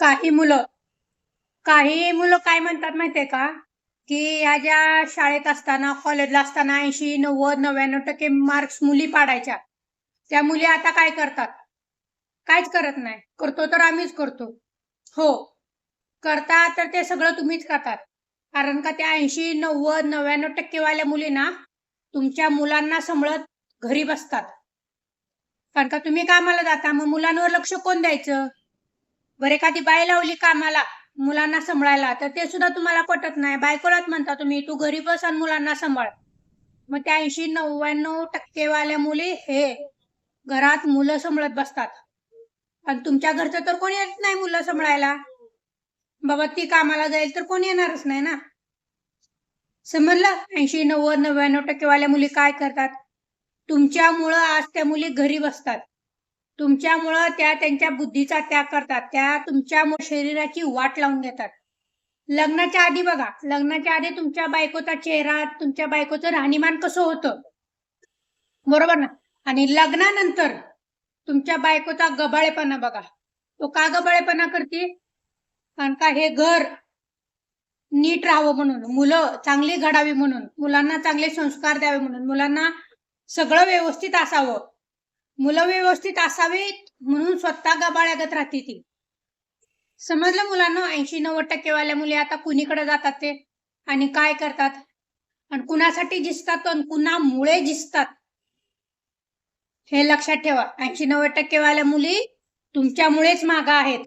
काही मुलं काही मुलं काय म्हणतात माहितीये का? की ह्या ज्या शाळेत असताना कॉलेजला असताना ऐंशी नव्वद नव्याण्णव टक्के मार्क्स मुली पाडायच्या. त्या मुली आता काय करतात? काहीच करत नाही. करतो तर आम्हीच करतो. हो. करता तर ते सगळं तुम्हीच करतात. कारण का त्या ऐंशी नव्वद नव्याण्णव टक्केवाल्या मुली ना तुमच्या मुलांना सांभाळत घरी बसतात. कारण का तुम्ही कामाला जाता मग मुलांवर लक्ष कोण द्यायचं? बरं एखादी बाई लावली कामाला मुलांना सांभाळायला तर ते सुद्धा तुम्हाला पटत नाही. बायकोलाच म्हणता तुम्ही तू घरी बस आणि मुलांना सांभाळ. मग त्या ऐंशी नव्याण्णव टक्केवाल्या मुली हे घरात मुलं सांभाळत बसतात. आणि तुमच्या घरचं तर कोणी येत नाही मुलं सांभाळायला. बाबा ती कामाला जाईल तर कोणी येणारच नाही ना? समजलं? ऐंशी नव्वद नव्याण्णव टक्केवाल्या मुली काय करतात? तुमच्यामुळं आज त्या मुली घरी बसतात. तुमच्यामुळं त्या त्यांच्या बुद्धीचा त्याग करतात. त्या तुमच्या शरीराची वाट लावून घेतात लग्नाच्या आधी बघा. लग्नाच्या आधी तुमच्या बायकोचा चेहरा तुमच्या बायकोचं राहणीमान कसं होतं? बरोबर ना? आणि लग्नानंतर तुमच्या बायकोचा गबाळेपणा बघा. तो का गबाळेपणा करते? कारण का हे घर नीट राहावं म्हणून. मुलं चांगली घडावी म्हणून. मुलांना चांगले संस्कार द्यावे म्हणून. मुलांना सगळं व्यवस्थित असावं. मुलं व्यवस्थित असावीत म्हणून स्वतः गबाळ्यागत राहते ती. समजलं मुलांना? ऐंशी नव्वद टक्केवाल्या मुली आता कुणीकडे जातात ते? आणि काय करतात? आणि कुणासाठी जिसतात आणि कुणामुळे जिसतात? हे लक्षात ठेवा. ऐंशी नव्वद टक्केवाल्या मुली तुमच्यामुळेच मागा आहेत.